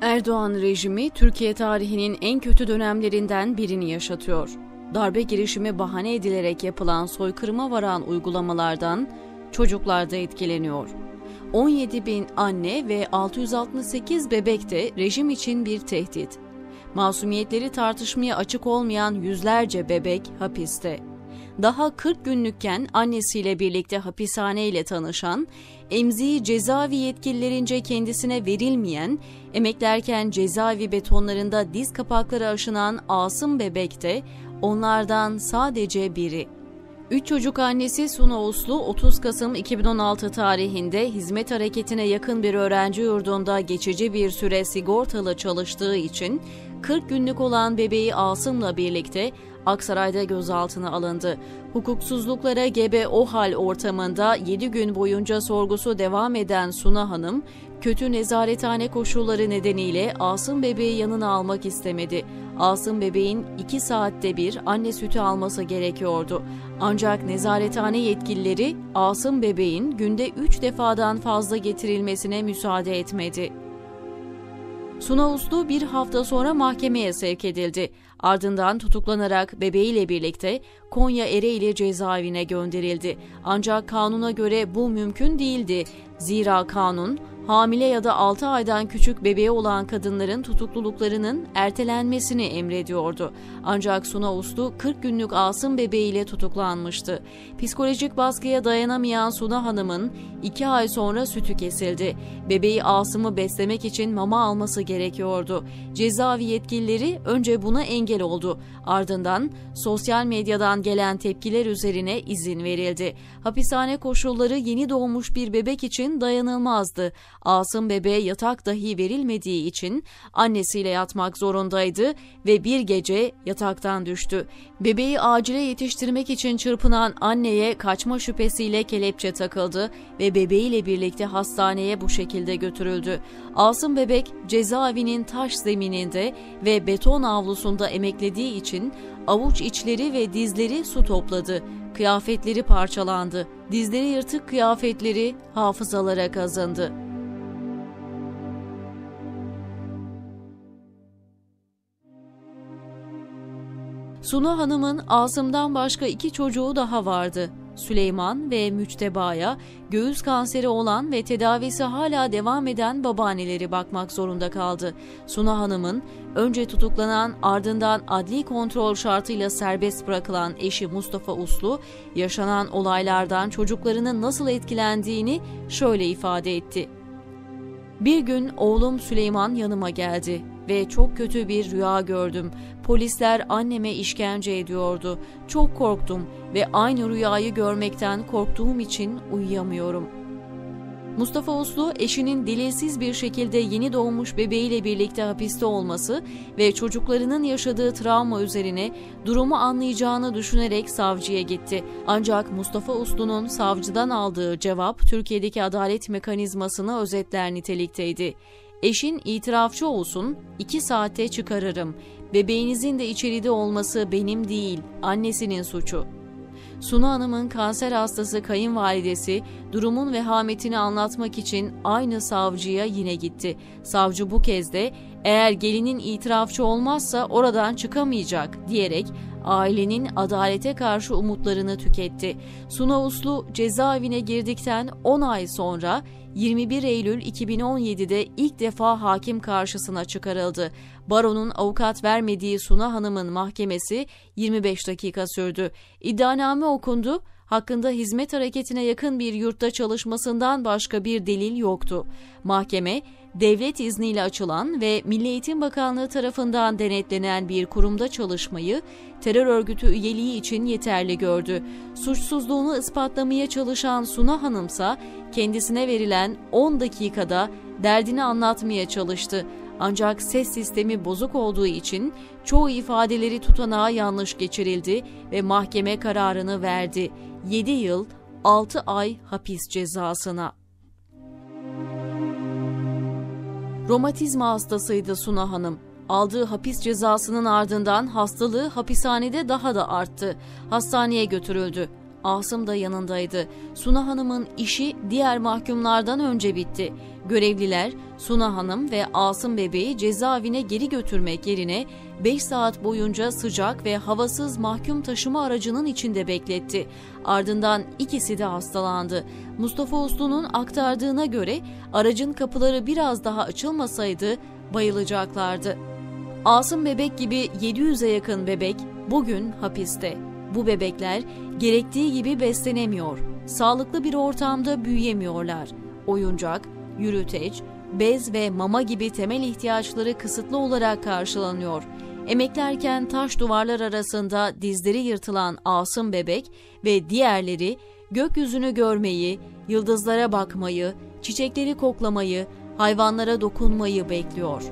Erdoğan rejimi Türkiye tarihinin en kötü dönemlerinden birini yaşatıyor. Darbe girişimi bahane edilerek yapılan soykırıma varan uygulamalardan çocuklar da etkileniyor. 17 bin anne ve 668 bebek de rejim için bir tehdit. Masumiyetleri tartışmaya açık olmayan yüzlerce bebek hapiste daha 40 günlükken annesiyle birlikte hapishaneyle tanışan, emziği cezaevi yetkililerince kendisine verilmeyen, emeklerken cezaevi betonlarında diz kapakları aşınan Asım Bebek de onlardan sadece biri. Üç çocuk annesi Suna Uslu 30 Kasım 2016 tarihinde hizmet hareketine yakın bir öğrenci yurdunda geçici bir süre sigortalı çalıştığı için 40 günlük olan bebeği Asım'la birlikte Aksaray'da gözaltına alındı. Hukuksuzluklara gebe o hal ortamında 7 gün boyunca sorgusu devam eden Suna Hanım, kötü nezarethane koşulları nedeniyle Asım bebeği yanına almak istemedi. Asım bebeğin 2 saatte bir anne sütü alması gerekiyordu. Ancak nezarethane yetkilileri Asım bebeğin günde 3 defadan fazla getirilmesine müsaade etmedi. Suna Uslu bir hafta sonra mahkemeye sevk edildi. Ardından tutuklanarak bebeğiyle birlikte Konya Ereğli cezaevine gönderildi. Ancak kanuna göre bu mümkün değildi. Zira kanun hamile ya da 6 aydan küçük bebeği olan kadınların tutukluluklarının ertelenmesini emrediyordu. Ancak Suna Uslu 40 günlük Asım bebeğiyle tutuklanmıştı. Psikolojik baskıya dayanamayan Suna Hanım'ın 2 ay sonra sütü kesildi. Bebeği Asım'ı beslemek için mama alması gerekiyordu. Cezaevi yetkilileri önce buna engel oldu. Ardından sosyal medyadan gelen tepkiler üzerine izin verildi. Hapishane koşulları yeni doğmuş bir bebek için dayanılmazdı. Asım bebeğe yatak dahi verilmediği için annesiyle yatmak zorundaydı ve bir gece yataktan düştü. Bebeği acile yetiştirmek için çırpınan anneye kaçma şüphesiyle kelepçe takıldı ve bebeğiyle birlikte hastaneye bu şekilde götürüldü. Asım bebek cezaevinin taş zemininde ve beton avlusunda emeklediği için avuç içleri ve dizleri su topladı. Kıyafetleri parçalandı. Dizleri yırtık kıyafetleri hafızalara kazındı. Suna Hanım'ın Asım'dan başka iki çocuğu daha vardı. Süleyman ve Müçteba'ya göğüs kanseri olan ve tedavisi hala devam eden babaanneleri bakmak zorunda kaldı. Suna Hanım'ın önce tutuklanan ardından adli kontrol şartıyla serbest bırakılan eşi Mustafa Uslu yaşanan olaylardan çocuklarının nasıl etkilendiğini şöyle ifade etti. Bir gün oğlum Süleyman yanıma geldi ve çok kötü bir rüya gördüm. Polisler anneme işkence ediyordu. Çok korktum ve aynı rüyayı görmekten korktuğum için uyuyamıyorum.'' Mustafa Uslu eşinin delilsiz bir şekilde yeni doğmuş bebeğiyle birlikte hapiste olması ve çocuklarının yaşadığı travma üzerine durumu anlayacağını düşünerek savcıya gitti. Ancak Mustafa Uslu'nun savcıdan aldığı cevap Türkiye'deki adalet mekanizmasını özetler nitelikteydi. Eşin itirafçı olsun, iki saate çıkarırım. Bebeğinizin de içeride olması benim değil, annesinin suçu. Suna Hanım'ın kanser hastası kayınvalidesi durumun vehametini anlatmak için aynı savcıya yine gitti. Savcı bu kez de eğer gelinin itirafçı olmazsa oradan çıkamayacak diyerek ailenin adalete karşı umutlarını tüketti. Suna Uslu cezaevine girdikten 10 ay sonra 21 Eylül 2017'de ilk defa hakim karşısına çıkarıldı. Baron'un avukat vermediği Suna Hanım'ın mahkemesi 25 dakika sürdü. İddianame okundu hakkında hizmet hareketine yakın bir yurtta çalışmasından başka bir delil yoktu. Mahkeme, devlet izniyle açılan ve Milli Eğitim Bakanlığı tarafından denetlenen bir kurumda çalışmayı terör örgütü üyeliği için yeterli gördü. Suçsuzluğunu ispatlamaya çalışan Suna Hanımsa kendisine verilen 10 dakikada derdini anlatmaya çalıştı. Ancak ses sistemi bozuk olduğu için çoğu ifadeleri tutanağa yanlış geçirildi ve mahkeme kararını verdi. 7 yıl 6 ay hapis cezasına. Romatizma hastasıydı Suna Hanım. Aldığı hapis cezasının ardından hastalığı hapishanede daha da arttı. Hastaneye götürüldü. Asım da yanındaydı. Suna Hanım'ın işi diğer mahkumlardan önce bitti. Görevliler Suna Hanım ve Asım bebeği cezaevine geri götürmek yerine 5 saat boyunca sıcak ve havasız mahkum taşıma aracının içinde bekletti. Ardından ikisi de hastalandı. Mustafa Uslu'nun aktardığına göre aracın kapıları biraz daha açılmasaydı bayılacaklardı. Asım bebek gibi 700'e yakın bebek bugün hapiste. Bu bebekler gerektiği gibi beslenemiyor, sağlıklı bir ortamda büyüyemiyorlar. Oyuncak, yürüteç, bez ve mama gibi temel ihtiyaçları kısıtlı olarak karşılanıyor. Emeklerken taş duvarlar arasında dizleri yırtılan Asım bebek ve diğerleri gökyüzünü görmeyi, yıldızlara bakmayı, çiçekleri koklamayı, hayvanlara dokunmayı bekliyor.